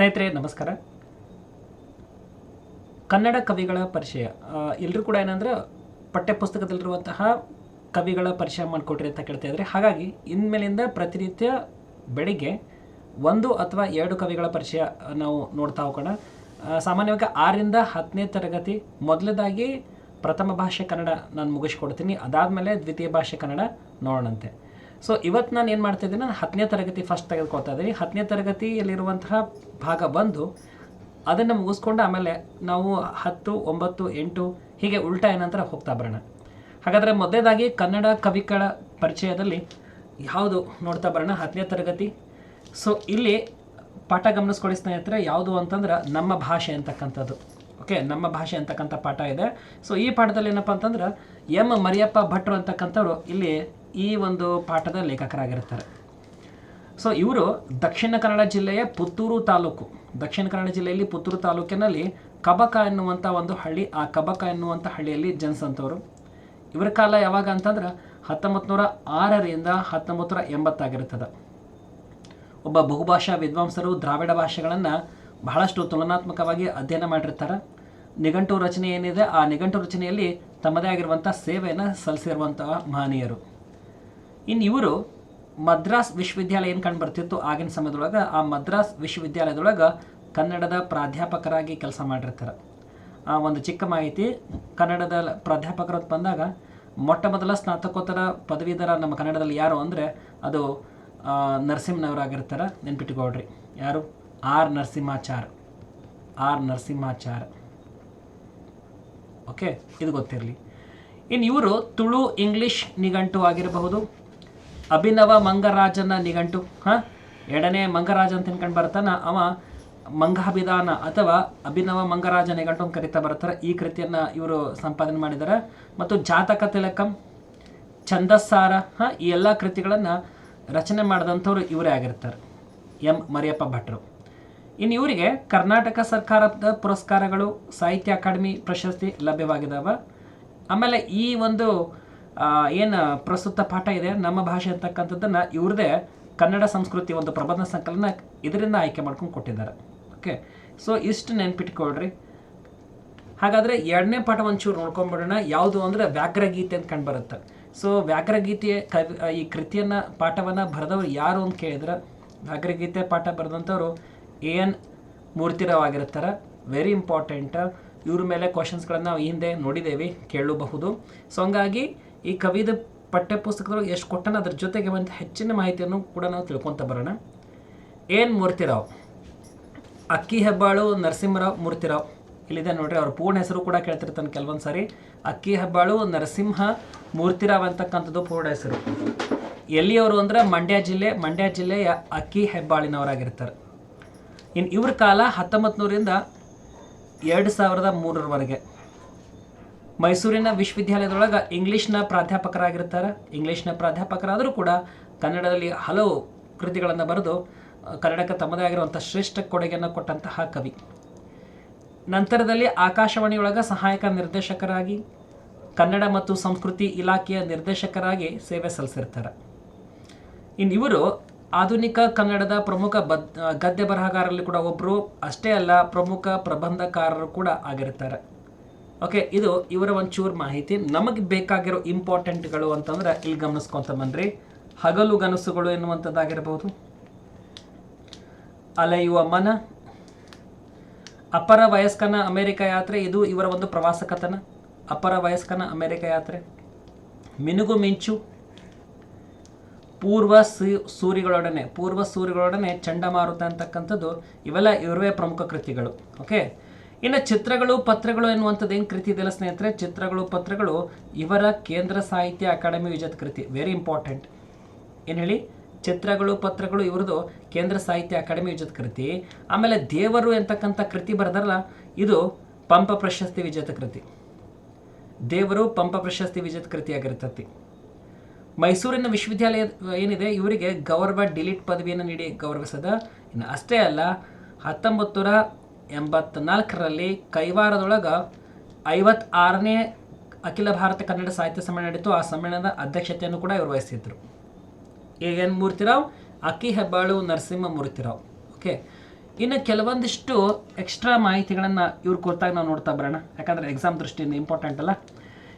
ಸ್ನೇಹಿತರೆ, ನಮಸ್ಕಾರ. ಕನ್ನಡ ಕವಿಗಳ ಪರಿಚಯ. ಎಲ್ಲರೂ ಕೂಡ ಏನಂದ್ರೆ ಪಠ್ಯಪುಸ್ತಕದಲ್ಲಿರುವಂತಹ ಕವಿಗಳ ಪರಿಚಯ ಮಾಡಿಕೊಟ್ರಿ ಅಂತ ಕೇಳ್ತಾ ಇದ್ದಾರೆ ಹಾಗಾಗಿ ಇನ್ಮೇಲಿಂದ ಪ್ರತಿನಿತ್ಯ ಬೆಳಿಗ್ಗೆ ಒಂದು ಅಥವಾ ಎರಡು ಕವಿಗಳ ಪರಿಚಯ ನಾವು ನೋಡ್ತಾ ಹೋಗೋಣ. ಸಾಮಾನ್ಯವಾಗಿ ಆರರಿಂದ ಹತ್ತನೇ ತರಗತಿ ಮೊದಲದಾಗಿ ಪ್ರಥಮ ಭಾಷೆ ಕನ್ನಡ ನಾನು ಮುಗಿಸ್ಕೊಡ್ತೀನಿ. ಅದಾದಮೇಲೆ ದ್ವಿತೀಯ ಭಾಷೆ ಕನ್ನಡ ನೋಡೋಣಂತೆ. ಸೊ ಇವತ್ತು ನಾನು ಏನು ಮಾಡ್ತಾ ಇದ್ದೀನಿ, ನಾನು ಹತ್ತನೇ ತರಗತಿ ಫಸ್ಟ್ ತೆಗೆದುಕೊಳ್ತಾ ಇದ್ದೀನಿ. ಹತ್ತನೇ ತರಗತಿಯಲ್ಲಿರುವಂತಹ ಭಾಗ ಬಂದು ಅದನ್ನು ಮುಗಿಸ್ಕೊಂಡು ಆಮೇಲೆ ನಾವು ಹತ್ತು, ಒಂಬತ್ತು, ಎಂಟು, ಹೀಗೆ ಉಲ್ಟಾ ಏನಂತರ ಹೋಗ್ತಾ ಬರೋಣ. ಹಾಗಾದರೆ ಮೊದಲೇದಾಗಿ ಕನ್ನಡ ಕವಿಗಳ ಪರಿಚಯದಲ್ಲಿ ಯಾವುದು ನೋಡ್ತಾ ಬರೋಣ ಹತ್ತನೇ ತರಗತಿ. ಸೊ ಇಲ್ಲಿ ಪಾಠ ಗಮನಿಸ್ಕೊಳ್ಳಿ ಸ್ನೇಹಿತರೆ, ಯಾವುದು ಅಂತಂದ್ರೆ ನಮ್ಮ ಭಾಷೆ ಅಂತಕ್ಕಂಥದ್ದು. ಓಕೆ ನಮ್ಮ ಭಾಷೆ ಅಂತಕ್ಕಂಥ ಪಾಠ ಇದೆ. ಸೊ ಈ ಪಾಠದಲ್ಲಿ ಏನಪ್ಪ ಅಂತಂದ್ರೆ ಎಂ ಮರಿಯಪ್ಪ ಭಟ್ರು ಅಂತಕ್ಕಂಥವ್ರು ಇಲ್ಲಿ ಈ ಒಂದು ಪಾಠದ ಲೇಖಕರಾಗಿರ್ತಾರೆ ಸೊ ಇವರು ದಕ್ಷಿಣ ಕನ್ನಡ ಜಿಲ್ಲೆಯ ಪುತ್ತೂರು ತಾಲೂಕು. ದಕ್ಷಿಣ ಕನ್ನಡ ಜಿಲ್ಲೆಯಲ್ಲಿ ಪುತ್ತೂರು ತಾಲೂಕಿನಲ್ಲಿ ಕಬಕ ಎನ್ನುವಂಥ ಒಂದು ಹಳ್ಳಿ, ಆ ಕಬಕ ಎನ್ನುವಂಥ ಹಳ್ಳಿಯಲ್ಲಿ ಜನಿಸಂಥವ್ರು ಇವರ ಕಾಲ ಯಾವಾಗ ಅಂತಂದ್ರೆ ಹತ್ತೊಂಬತ್ತು ನೂರ ಆರರಿಂದ ಹತ್ತೊಂಬತ್ತು ನೂರ ಎಂಬತ್ತಾಗಿರ್ತದೆ ಒಬ್ಬ ಬಹುಭಾಷಾ ವಿದ್ವಾಂಸರು ದ್ರಾವಿಡ ಭಾಷೆಗಳನ್ನು ಬಹಳಷ್ಟು ತುಲನಾತ್ಮಕವಾಗಿ ಅಧ್ಯಯನ ಮಾಡಿರ್ತಾರೆ. ನಿಘಂಟು ರಚನೆ ಏನಿದೆ, ಆ ನಿಘಂಟು ರಚನೆಯಲ್ಲಿ ತಮ್ಮದೇ ಆಗಿರುವಂಥ ಸೇವೆಯನ್ನು ಸಲ್ಲಿಸಿರುವಂತಹ ಮಹನೀಯರು. ಇನ್ನು ಇವರು ಮದ್ರಾಸ್ ವಿಶ್ವವಿದ್ಯಾಲಯ ಏನು ಕಂಡು ಬರ್ತಿತ್ತು ಆಗಿನ ಸಮಯದೊಳಗೆ, ಆ ಮದ್ರಾಸ್ ವಿಶ್ವವಿದ್ಯಾಲಯದೊಳಗೆ ಕನ್ನಡದ ಪ್ರಾಧ್ಯಾಪಕರಾಗಿ ಕೆಲಸ ಮಾಡಿರ್ತಾರೆ. ಆ ಒಂದು ಚಿಕ್ಕ ಮಾಹಿತಿ, ಕನ್ನಡದ ಪ್ರಾಧ್ಯಾಪಕರು ಅಂತ ಬಂದಾಗ, ಮೊಟ್ಟ ಮೊದಲ ಸ್ನಾತಕೋತ್ತರ ಪದವೀಧರ ನಮ್ಮ ಕನ್ನಡದಲ್ಲಿ ಯಾರು ಅಂದರೆ, ಅದು ನರಸಿಂಹನವರಾಗಿರ್ತಾರೆ ನೆನ್ಪಿಟ್ಕೊಳ್ರಿ. ಯಾರು? R Narasimhachar. R Narasimhachar. Okay? ಇದು ಗೊತ್ತಿರಲಿ. ಇನ್ನು ಇವರು ತುಳು ಇಂಗ್ಲೀಷ್ ನಿಘಂಟು ಆಗಿರಬಹುದು ಅಭಿನವ ಮಂಗರಾಜನ ನಿಘಂಟು, ಹಾಂ? ಎರಡನೇ ಮಂಗರಾಜ ಅಂತ ತಿನ್ಕೊಂಡು ಬರ್ತಾನ ಅವ ಮಂಗಾಭಿಧಾನ ಅಥವಾ ಅಭಿನವ ಮಂಗರಾಜ ನಿಘಂಟು ಅಂತ ಕರಿತಾ ಬರ್ತಾರೆ ಈ ಕೃತಿಯನ್ನು ಇವರು ಸಂಪಾದನೆ ಮಾಡಿದ್ದಾರೆ ಮತ್ತು ಜಾತಕ ತಿಲಕಂ, ಛಂದಸ್ಸಾರ, ಹಾಂ? ಈ ಎಲ್ಲ ಕೃತಿಗಳನ್ನು ರಚನೆ ಮಾಡಿದಂಥವ್ರು ಇವರೇ ಆಗಿರ್ತಾರೆ. ಎಂ ಮರಿಯಪ್ಪ ಭಟ್ರು. ಇನ್ನು ಇವರಿಗೆ ಕರ್ನಾಟಕ ಸರ್ಕಾರದ ಪುರಸ್ಕಾರಗಳು, ಸಾಹಿತ್ಯ ಅಕಾಡೆಮಿ ಪ್ರಶಸ್ತಿ ಲಭ್ಯವಾಗಿದ್ದಾವೆ ಆಮೇಲೆ ಈ ಒಂದು ಏನು ಪ್ರಸ್ತುತ ಪಾಠ ಇದೆ, ನಮ್ಮ ಭಾಷೆ ಅಂತಕ್ಕಂಥದ್ದನ್ನು ಇವ್ರದೇ ಕನ್ನಡ ಸಂಸ್ಕೃತಿ ಒಂದು ಪ್ರಬಂಧ ಸಂಕಲನ ಇದರಿಂದ ಆಯ್ಕೆ ಮಾಡ್ಕೊಂಡು ಕೊಟ್ಟಿದ್ದಾರೆ. ಓಕೆ ಸೊ ಇಷ್ಟು ನೆನ್ಪಿಟ್ಕೊಳ್ರಿ. ಹಾಗಾದರೆ ಎರಡನೇ ಪಾಠ ಒಂಚೂರು ನೋಡ್ಕೊಂಬಿಡೋಣ. ಯಾವುದು ಅಂದರೆ ವ್ಯಾಘ್ರಗೀತೆ ಅಂತ ಕಂಡು ಬರುತ್ತೆ ಸೊ ವ್ಯಾಘ್ರಗೀತೆ ಕವಿ ಈ ಕೃತಿಯನ್ನು, ಪಾಠವನ್ನು ಬರೆದವರು ಯಾರು ಅಂತ ಕೇಳಿದ್ರೆ, ವ್ಯಾಘ್ರಗೀತೆ ಪಾಠ ಬರೆದಂಥವ್ರು ಎ ಎನ್ ಮೂರ್ತಿರಾವ್ ಆಗಿರ್ತಾರೆ. ವೆರಿ ಇಂಪಾರ್ಟೆಂಟ್ ಇವ್ರ ಮೇಲೆ ಕ್ವಶನ್ಸ್ಗಳನ್ನು ನಾವು ಹಿಂದೆ ನೋಡಿದ್ದೇವೆ ಕೇಳಬಹುದು ಸೊ ಹಂಗಾಗಿ ಈ ಕವಿದ ಪಠ್ಯಪುಸ್ತಕದೊಳಗೆ ಎಷ್ಟು ಕೊಟ್ಟನ ಅದ್ರ ಜೊತೆಗೆ ಒಂದು ಹೆಚ್ಚಿನ ಮಾಹಿತಿಯನ್ನು ಕೂಡ ನಾವು ತಿಳ್ಕೊತ ಬರೋಣ. ಏನು ಮೂರ್ತಿರಾವ್? ಅಕ್ಕಿ ಹೆಬ್ಬಾಳು, ನರಸಿಂಹರಾವ್, ಮೂರ್ತಿರಾವ್. ಇಲ್ಲಿದೆ ನೋಡ್ರಿ, ಅವ್ರ ಪೂರ್ಣ ಹೆಸರು ಕೂಡ ಕೇಳ್ತಿರ್ತಾನೆ ಕೆಲವೊಂದು ಸಾರಿ. ಅಕ್ಕಿ ಹೆಬ್ಬಾಳು, ನರಸಿಂಹ, ಮೂರ್ತಿರಾವ್ ಅಂತಕ್ಕಂಥದ್ದು ಪೂರ್ಣ ಹೆಸರು. ಎಲ್ಲಿಯವರು ಅಂದ್ರೆ ಮಂಡ್ಯ ಜಿಲ್ಲೆ, ಮಂಡ್ಯ ಜಿಲ್ಲೆಯ ಅಕ್ಕಿ ಹೆಬ್ಬಾಳಿನವರಾಗಿರ್ತಾರೆ. ಇನ್ನು ಇವ್ರ ಕಾಲ ಹತ್ತೊಂಬತ್ತು ನೂರಿಂದ ಎರಡು ಸಾವಿರದ ಮೂರರವರೆಗೆ. ಮೈಸೂರಿನ ವಿಶ್ವವಿದ್ಯಾಲಯದೊಳಗೆ ಇಂಗ್ಲೀಷ್ನ ಪ್ರಾಧ್ಯಾಪಕರಾಗಿರ್ತಾರೆ. ಇಂಗ್ಲೀಷ್ನ ಪ್ರಾಧ್ಯಾಪಕರಾದರೂ ಕೂಡ ಕನ್ನಡದಲ್ಲಿ ಹಲವು ಕೃತಿಗಳನ್ನು ಬರೆದು ಕನ್ನಡಕ್ಕೆ ತಮ್ಮದೇ ಆಗಿರುವಂಥ ಶ್ರೇಷ್ಠ ಕೊಡುಗೆಯನ್ನು ಕೊಟ್ಟಂತಹ ಕವಿ. ನಂತರದಲ್ಲಿ ಆಕಾಶವಾಣಿಯೊಳಗೆ ಸಹಾಯಕ ನಿರ್ದೇಶಕರಾಗಿ, ಕನ್ನಡ ಮತ್ತು ಸಂಸ್ಕೃತಿ ಇಲಾಖೆಯ ನಿರ್ದೇಶಕರಾಗಿ ಸೇವೆ ಸಲ್ಲಿಸಿರ್ತಾರೆ. ಇನ್ನು ಇವರು ಆಧುನಿಕ ಕನ್ನಡದ ಪ್ರಮುಖ ಬದ್ ಗದ್ಯ ಬರಹಗಾರರಲ್ಲಿ ಕೂಡ ಒಬ್ಬರು ಅಷ್ಟೇ ಅಲ್ಲ ಪ್ರಮುಖ ಪ್ರಬಂಧಕಾರರು ಕೂಡ ಆಗಿರ್ತಾರೆ. ಓಕೆ ಇದು ಇವರ ಒಂಚೂರು ಮಾಹಿತಿ. ನಮಗೆ ಬೇಕಾಗಿರೋ ಇಂಪಾರ್ಟೆಂಟ್ಗಳು ಅಂತಂದ್ರೆ ಇಲ್ಲಿ ಗಮನಿಸ್ಕೊಂತ ಬನ್ರಿ ಹಗಲು ಗನಸುಗಳು ಎನ್ನುವಂಥದ್ದಾಗಿರ್ಬೋದು. ಅಲೆಯುವ ಮನ. ಅಪರ ವಯಸ್ಕನ ಅಮೆರಿಕ ಯಾತ್ರೆ, ಇದು ಇವರ ಒಂದು ಪ್ರವಾಸ ಕಥನ ಅಪರ ವಯಸ್ಕನ ಅಮೆರಿಕ ಯಾತ್ರೆ. ಮಿನುಗು ಮಿಂಚು. ಪೂರ್ವ ಸೂರಿಗಳೊಡನೆ. ಪೂರ್ವ ಸೂರಿಗಳೊಡನೆ ಚಂಡಮಾರುತ ಅಂತಕ್ಕಂಥದ್ದು ಇವೆಲ್ಲ ಇವರವೇ ಪ್ರಮುಖ ಕೃತಿಗಳು. ಓಕೆ ಇನ್ನು ಚಿತ್ರಗಳು, ಪತ್ರಗಳು ಎನ್ನುವಂಥದ್ದು ಏನು ಕೃತಿ ಇದೆಯಲ್ಲ ಸ್ನೇಹಿತರೆ? ಚಿತ್ರಗಳು, ಪತ್ರಗಳು ಇವರ ಕೇಂದ್ರ ಸಾಹಿತ್ಯ ಅಕಾಡೆಮಿ ವಿಜೇತ ಕೃತಿ. ವೆರಿ ಇಂಪಾರ್ಟೆಂಟ್ ಏನು ಹೇಳಿ? ಚಿತ್ರಗಳು, ಪತ್ರಗಳು ಇವ್ರದ್ದು ಕೇಂದ್ರ ಸಾಹಿತ್ಯ ಅಕಾಡೆಮಿ ವಿಜೇತ ಕೃತಿ. ಆಮೇಲೆ ದೇವರು ಎಂತಕ್ಕಂಥ ಕೃತಿ ಬರೆದಾರಲ್ಲ, ಇದು ಪಂಪ ಪ್ರಶಸ್ತಿ ವಿಜೇತ ಕೃತಿ. ದೇವರು ಪಂಪ ಪ್ರಶಸ್ತಿ ವಿಜೇತ ಕೃತಿಯಾಗಿರ್ತತಿ ಮೈಸೂರಿನ ವಿಶ್ವವಿದ್ಯಾಲಯ ಏನಿದೆ, ಇವರಿಗೆ ಗೌರವ ಡಿಲೀಟ್ ಪದವಿಯನ್ನು ನೀಡಿ ಗೌರವಿಸದ. ಇನ್ನು ಅಷ್ಟೇ ಅಲ್ಲ, ಹತ್ತೊಂಬತ್ತು ನೂರ ಎಂಬತ್ನಾಲ್ಕರಲ್ಲಿ ಕೈವಾರದೊಳಗೆ ಐವತ್ತಾರನೇ ಅಖಿಲ ಭಾರತ ಕನ್ನಡ ಸಾಹಿತ್ಯ ಸಮ್ಮೇಳನ ನಡೀತು. ಆ ಸಮ್ಮೇಳನದ ಅಧ್ಯಕ್ಷತೆಯನ್ನು ಕೂಡ ಇವರು ವಹಿಸಿದ್ರು ಎ ಮೂರ್ತಿರಾವ್? ಅಕ್ಕಿ ಹೆಬ್ಬಾಳು ನರಸಿಂಹ ಮೂರ್ತಿರಾವ್. ಓಕೆ ಇನ್ನು ಕೆಲವೊಂದಿಷ್ಟು ಎಕ್ಸ್ಟ್ರಾ ಮಾಹಿತಿಗಳನ್ನು ಇವ್ರ ಕುರಿತಾಗಿ ನಾವು ನೋಡ್ತಾ ಬರೋಣ. ಯಾಕಂದರೆ ಎಕ್ಸಾಮ್ ದೃಷ್ಟಿಯಿಂದ ಇಂಪಾರ್ಟೆಂಟ್ ಅಲ್ಲ.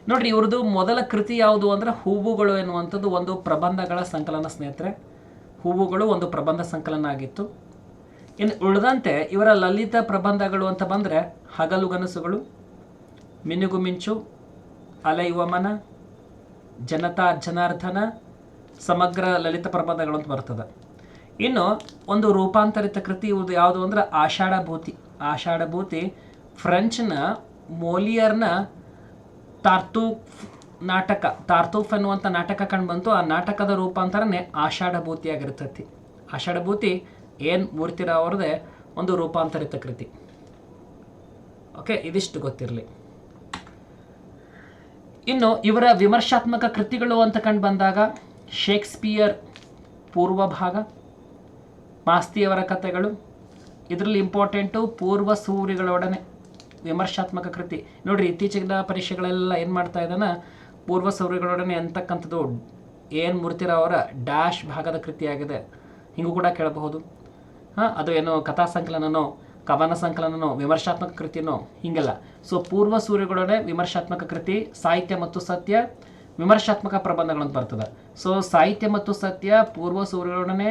ನೋಡಿರಿ, ಇವ್ರದ್ದು ಮೊದಲ ಕೃತಿ ಯಾವುದು ಅಂದರೆ ಹೂವುಗಳು ಎನ್ನುವಂಥದ್ದು ಒಂದು ಪ್ರಬಂಧಗಳ ಸಂಕಲನ ಸ್ನೇಹಿತರೆ. ಹೂವುಗಳು ಒಂದು ಪ್ರಬಂಧ ಸಂಕಲನ ಆಗಿತ್ತು. ಇನ್ನು ಉಳಿದಂತೆ ಇವರ ಲಲಿತ ಪ್ರಬಂಧಗಳು ಅಂತ ಬಂದರೆ ಹಗಲುಗನಸುಗಳು ಮಿನುಗು ಮಿಂಚು ಅಲೆಯುವ ಮನ ಜನತಾ ಜನಾರ್ದನ, ಸಮಗ್ರ ಲಲಿತ ಪ್ರಬಂಧಗಳು ಅಂತ ಬರ್ತದೆ. ಇನ್ನು ಒಂದು ರೂಪಾಂತರಿತ ಕೃತಿ ಇವ್ರದ್ದು ಯಾವುದು ಅಂದ್ರೆ ಆಷಾಢಭೂತಿ. ಆಷಾಢಭೂತಿ ಫ್ರೆಂಚ್ನ ಮೋಲಿಯರ್ನ ತಾರ್ತೂಫ್ ನಾಟಕ, ತಾರ್ತೂಫ್ ಎನ್ನುವಂಥ ನಾಟಕ ಕಂಡು ಬಂತು. ಆ ನಾಟಕದ ರೂಪಾಂತರನೇ ಆಷಾಢಭೂತಿ ಆಗಿರ್ತೈತಿ ಆಷಾಢಭೂತಿ ಏನು ಮೂರ್ತಿರ ಅವ್ರದ್ದೇ ಒಂದು ರೂಪಾಂತರಿತ ಕೃತಿ. ಓಕೆ, ಇದಿಷ್ಟು ಗೊತ್ತಿರಲಿ. ಇನ್ನು ಇವರ ವಿಮರ್ಶಾತ್ಮಕ ಕೃತಿಗಳು ಅಂತ ಕಂಡು ಬಂದಾಗ ಶೇಕ್ಸ್ಪಿಯರ್ ಪೂರ್ವ ಭಾಗ, ಮಾಸ್ತಿಯವರ ಕಥೆಗಳು, ಇದರಲ್ಲಿ ಇಂಪಾರ್ಟೆಂಟು ಪೂರ್ವ ಸೂರಿಗಳೊಡನೆ ವಿಮರ್ಶಾತ್ಮಕ ಕೃತಿ. ನೋಡಿರಿ, ಇತ್ತೀಚಿನ ಪರೀಕ್ಷೆಗಳೆಲ್ಲ ಏನು ಮಾಡ್ತಾ ಇದ್ದಾನ? ಪೂರ್ವ ಸೂರಿಗಳೊಡನೆ ಅಂತಕ್ಕಂಥದ್ದು ಏನು ಮೂರ್ತಿರ ಅವರ ಡ್ಯಾಶ್ ಭಾಗದ ಕೃತಿಯಾಗಿದೆ. ಹಿಂಗೂ ಕೂಡ ಕೇಳಬಹುದು. ಹಾಂ, ಅದು ಏನು ಕಥಾ ಸಂಕಲನನೋ, ಕವನ ಸಂಕಲನನೋ, ವಿಮರ್ಶಾತ್ಮಕ ಕೃತಿನೋ, ಹಿಂಗೆಲ್ಲ. ಸೊ ಪೂರ್ವ ಸೂರ್ಯಗಳೊಡನೆ ವಿಮರ್ಶಾತ್ಮಕ ಕೃತಿ, ಸಾಹಿತ್ಯ ಮತ್ತು ಸತ್ಯ, ವಿಮರ್ಶಾತ್ಮಕ ಪ್ರಬಂಧಗಳು ಅಂತ ಬರ್ತದೆ. ಸೊ ಸಾಹಿತ್ಯ ಮತ್ತು ಸತ್ಯ ಪೂರ್ವ ಸೂರ್ಯಗಳೊಡನೆ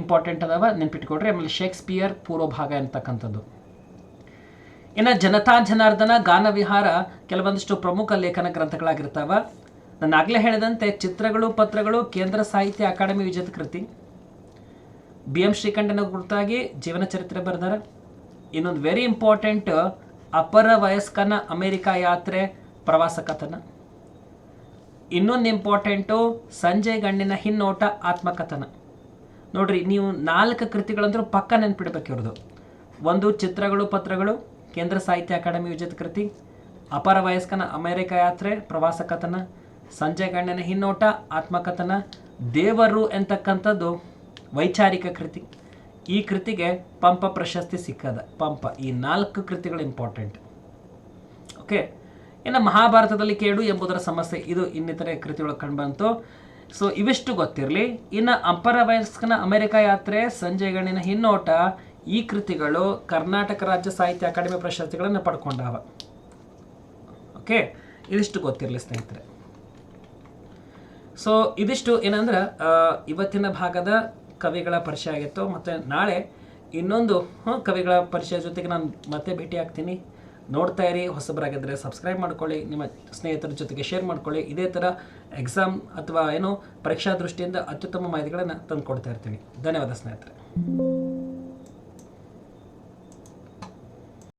ಇಂಪಾರ್ಟೆಂಟ್ ಅದಾವ ನೆನ್ಪಿಟ್ಕೊಡ್ರಿ ಆಮೇಲೆ ಶೇಕ್ಸ್ಪಿಯರ್ ಪೂರ್ವ ಭಾಗ ಅಂತಕ್ಕಂಥದ್ದು ಇನ್ನು ಜನತಾ ಜನಾರ್ದನ ಗಾನ ವಿಹಾರ ಕೆಲವೊಂದಿಷ್ಟು ಪ್ರಮುಖ ಲೇಖನ ಗ್ರಂಥಗಳಾಗಿರ್ತಾವ. ನಾನು ಆಗಲೇ ಹೇಳಿದಂತೆ ಚಿತ್ರಗಳು, ಪತ್ರಗಳು, ಕೇಂದ್ರ ಸಾಹಿತ್ಯ ಅಕಾಡೆಮಿ ವಿಜೇತ ಕೃತಿ. ಬಿ ಎಂ ಶ್ರೀಕಂಠನ ಕುರಿತಾಗಿ ಜೀವನ ಚರಿತ್ರೆ ಬರ್ದಾರ. ಇನ್ನೊಂದು ವೆರಿ ಇಂಪಾರ್ಟೆಂಟ್ ಅಪರ ವಯಸ್ಕನ ಅಮೇರಿಕಾ ಯಾತ್ರೆ ಪ್ರವಾಸ ಕಥನ ಇನ್ನೊಂದು ಇಂಪಾರ್ಟೆಂಟು ಸಂಜಯ್ ಗಣ್ಣಿನ ಹಿನ್ನೋಟ, ಆತ್ಮಕಥನ. ನೋಡ್ರಿ, ನೀವು ನಾಲ್ಕು ಕೃತಿಗಳಂದ್ರೂ ಪಕ್ಕ ನೆನ್ಪಿಡ್ಬೇಕು ಇವ್ರದ್ದು ಒಂದು ಚಿತ್ರಗಳು, ಪತ್ರಗಳು, ಕೇಂದ್ರ ಸಾಹಿತ್ಯ ಅಕಾಡೆಮಿ ವಿಜೇತ ಕೃತಿ, ಅಪರ ವಯಸ್ಕನ ಅಮೇರಿಕ ಯಾತ್ರೆ ಪ್ರವಾಸ ಕಥನ ಸಂಜಯ್ ಗಣ್ಯನ ಹಿನ್ನೋಟ, ಆತ್ಮಕಥನ, ದೇವರು ಎಂತಕ್ಕಂಥದ್ದು ವೈಚಾರಿಕ ಕೃತಿ, ಈ ಕೃತಿಗೆ ಪಂಪ ಪ್ರಶಸ್ತಿ ಸಿಕ್ಕದ. ಪಂಪ, ಈ ನಾಲ್ಕು ಕೃತಿಗಳು ಇಂಪಾರ್ಟೆಂಟ್ ಓಕೆ ಇನ್ನು ಮಹಾಭಾರತದಲ್ಲಿ ಕೇಡು ಎಂಬುದರ ಸಮಸ್ಯೆ, ಇದು ಇನ್ನಿತರೆ ಕೃತಿಯೊಳಗೆ ಕಂಡುಬಂತು. ಸೊ ಇವಿಷ್ಟು ಗೊತ್ತಿರಲಿ. ಇನ್ನು ಅಂಪರವಯಸ್ಕನ ಅಮೆರಿಕ ಯಾತ್ರೆ, ಸಂಜಯ್ ಗಣಿನ ಹಿನ್ನೋಟ, ಈ ಕೃತಿಗಳು ಕರ್ನಾಟಕ ರಾಜ್ಯ ಸಾಹಿತ್ಯ ಅಕಾಡೆಮಿ ಪ್ರಶಸ್ತಿಗಳನ್ನು ಪಡ್ಕೊಂಡಾವ. ಓಕೆ ಇದಿಷ್ಟು ಗೊತ್ತಿರಲಿ ಸ್ನೇಹಿತರೆ. ಸೊ ಇದಿಷ್ಟು ಏನಂದ್ರೆ ಇವತ್ತಿನ ಭಾಗದ ಕವಿಗಳ ಪರಿಚಯ ಆಗಿತ್ತು. ಮತ್ತು ನಾಳೆ ಇನ್ನೊಂದು ಕವಿಗಳ ಪರಿಚಯ ಜೊತೆಗೆ ನಾನು ಮತ್ತೆ ಭೇಟಿ ಆಗ್ತೀನಿ. ನೋಡ್ತಾ ಇರಿ ಹೊಸಬರಾಗಿದ್ದರೆ ಸಬ್ಸ್ಕ್ರೈಬ್ ಮಾಡ್ಕೊಳ್ಳಿ, ನಿಮ್ಮ ಸ್ನೇಹಿತರ ಜೊತೆಗೆ ಶೇರ್ ಮಾಡ್ಕೊಳ್ಳಿ. ಇದೇ ಥರ ಎಕ್ಸಾಮ್ ಅಥವಾ ಏನು ಪರೀಕ್ಷಾ ದೃಷ್ಟಿಯಿಂದ ಅತ್ಯುತ್ತಮ ಮಾಹಿತಿಗಳನ್ನು ತಂದು ಇರ್ತೀನಿ. ಧನ್ಯವಾದ ಸ್ನೇಹಿತರೆ.